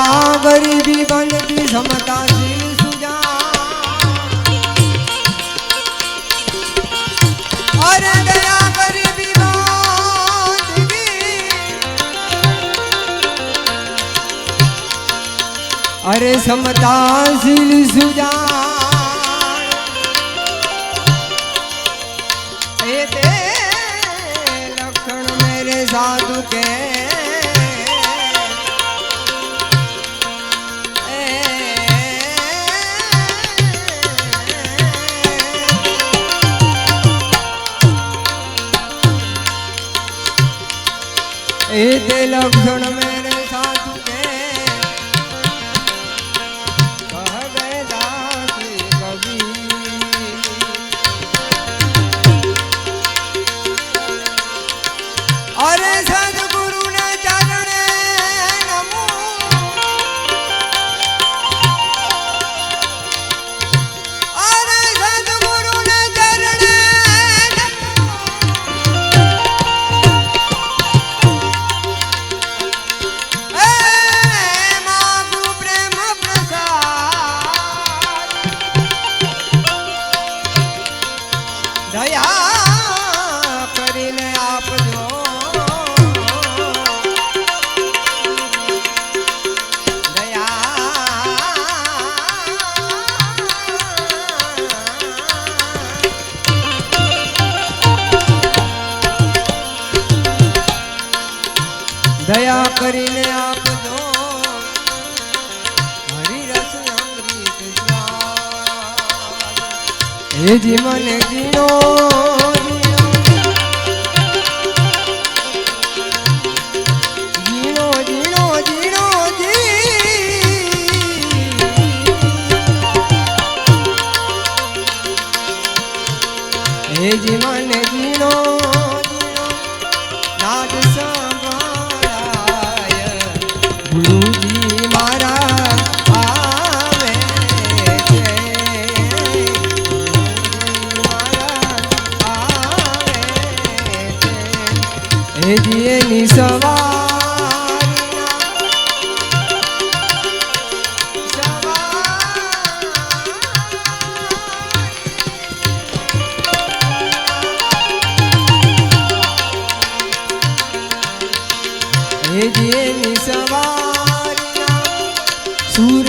અરે દયા ગરીબી બનતી સમતા શીલ સુજા અરે દયા ગરીબી બનતી અરે સમતા શીલ સુજા એ તે લક્ષણ મેરે સાધુ કે એ તે લક્ષણ મેરે દયા કરીને આપજો. દયા કરીને હે જીવન જીણો જીણો જીણો જીણો જી. હે જીવન જેની સવારી સુર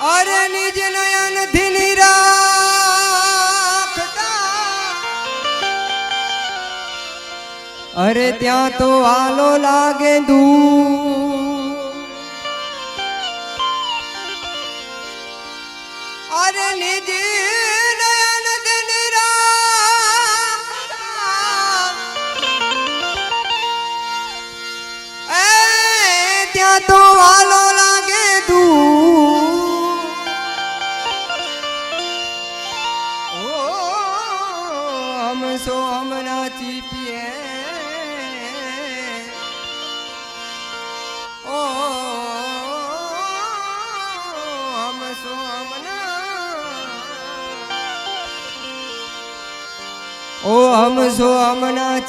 અરે નિજ નયન નિરાખતા અરે ત્યાં તો આલો લાગે દૂર.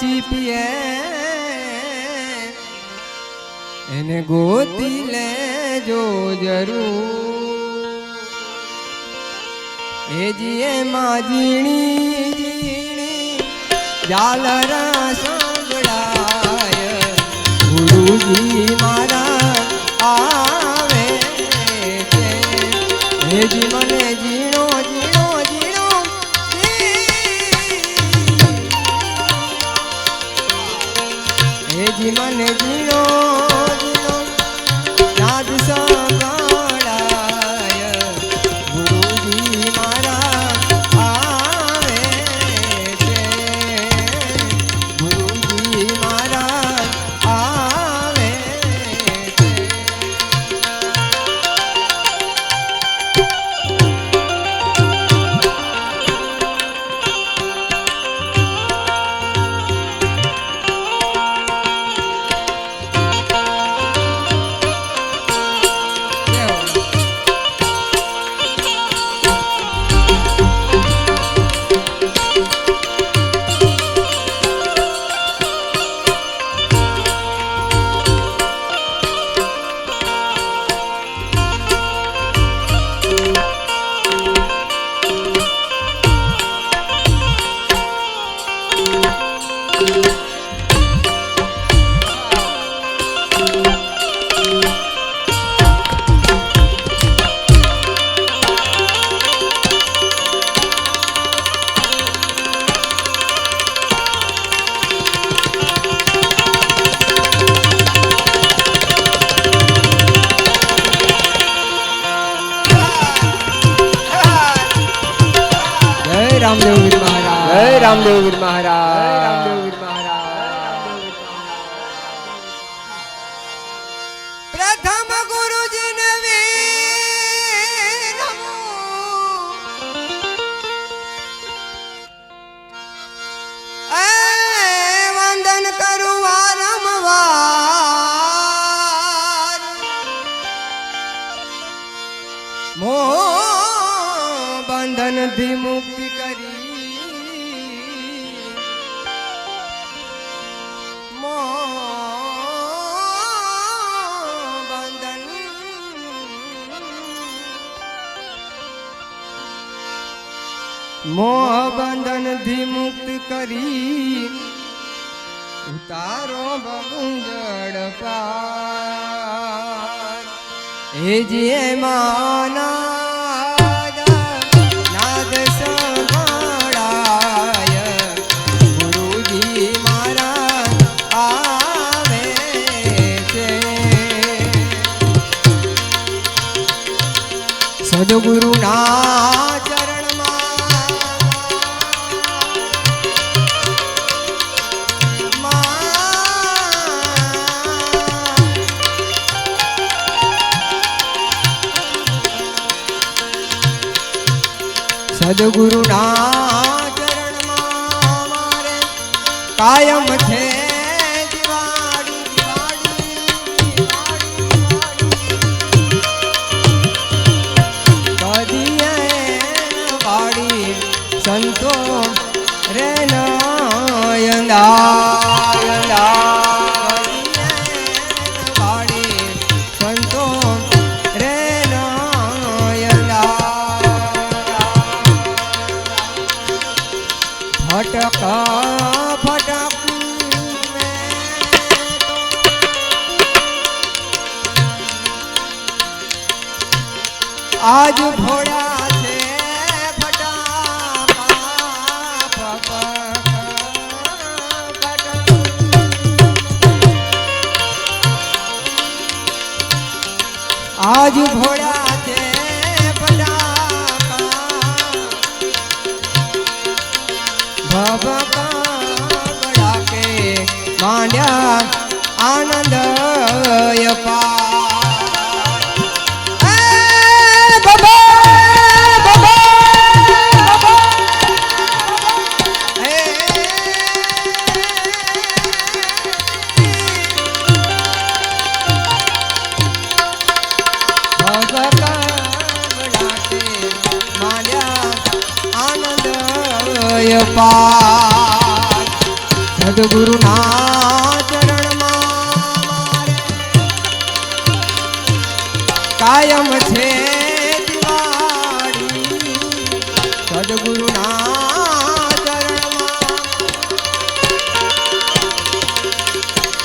ચીપીએ એને ગોતી લેજો જરૂર. એ જીએ માં ઝીણી ઝીણી જાલરા સાંભળાય. ગુરુજી મારા આવે છે. એ જી મને ઝીણો જી રામદેવ વીર મહારાજ. જય રામદેવ વીર મહારાજ. રામદેવ વીર મહારાજ. પ્રથમ ગુરુજીને વિનમું. વંદન કરું વારંવાર. મોહ બંધનથી મુક્તિ મોહ બંધનથી મુક્ત કરી ઉતારો બગુંજળ પાર. હે જે માના નાદ સંભળાય સદગુરુના ચરણમાં મારે કાયમ છે સંતો રે વાળી ફટક ફટક આજ ભોળા છે આજ ભોળા ભભકા બડાકે માંડ્યા આનંદ પાર. સદગુરુના ચરણમાં કાયમ છે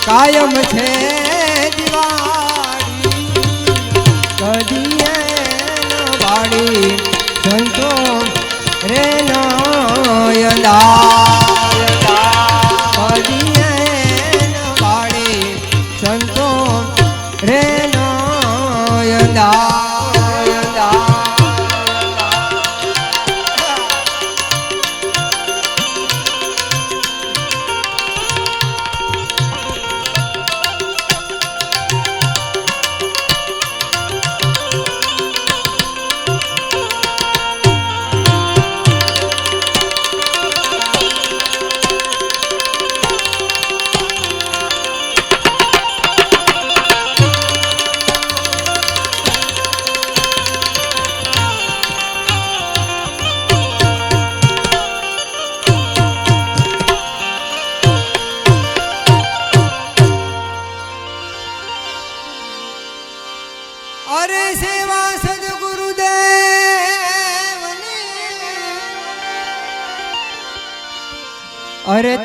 કાયમ છે દિવાળી. Ram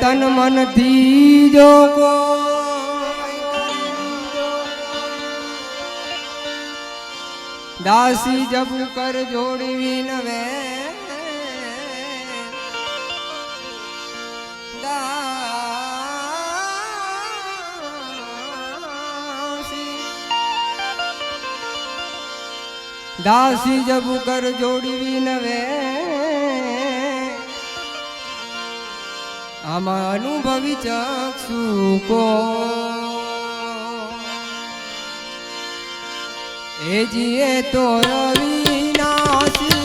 તન મન દીજો કો દાસી જબ કર જોડવી નવે દાસી જબ કર જોડવી નવે આમાં અનુભવી ચક્ષુ કો એ જીએ તો રવિનાશી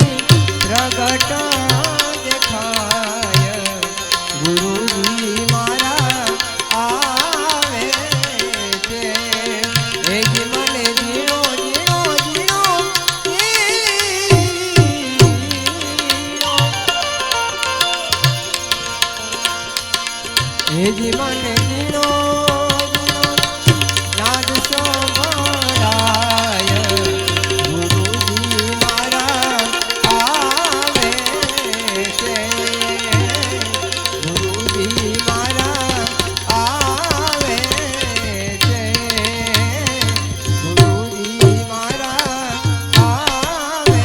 પ્રગટ હેજી મને જીણો